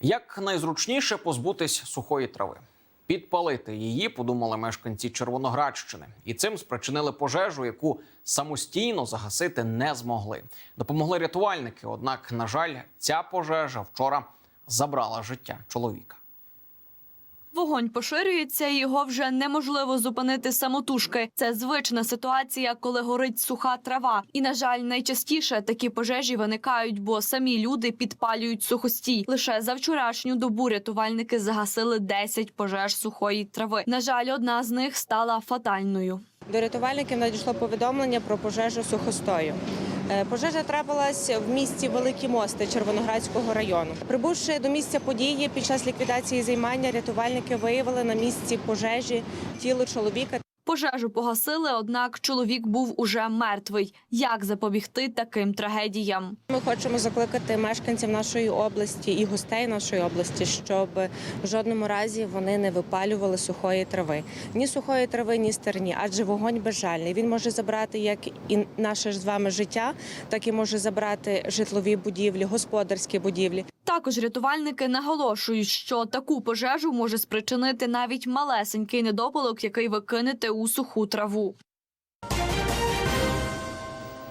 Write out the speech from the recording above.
Як найзручніше позбутись сухої трави? Підпалити її подумали мешканці Червоноградщини, і цим спричинили пожежу, яку самостійно загасити не змогли. Допомогли рятувальники. Однак, на жаль, ця пожежа вчора забрала життя чоловіка. Вогонь поширюється, і його вже неможливо зупинити самотужки. Це звична ситуація, коли горить суха трава. І, на жаль, найчастіше такі пожежі виникають, бо самі люди підпалюють сухостій. Лише за вчорашню добу рятувальники загасили 10 пожеж сухої трави. На жаль, одна з них стала фатальною. До рятувальників надійшло повідомлення про пожежу сухостою. Е, Пожежа трапилась в місті Великі Мости Червоноградського району. Прибувши до місця події під час ліквідації займання, рятувальники виявили на місці пожежі тіло чоловіка. Пожежу погасили, однак чоловік був уже мертвий. Як запобігти таким трагедіям? Ми хочемо закликати мешканців нашої області і гостей нашої області, щоб в жодному разі вони не випалювали сухої трави. Ні сухої трави, ні стерні, адже вогонь безжальний. Він може забрати як і наше з вами життя, так і може забрати житлові будівлі, господарські будівлі. Також рятувальники наголошують, що таку пожежу може спричинити навіть малесенький недопалок, який ви кинете у суху траву.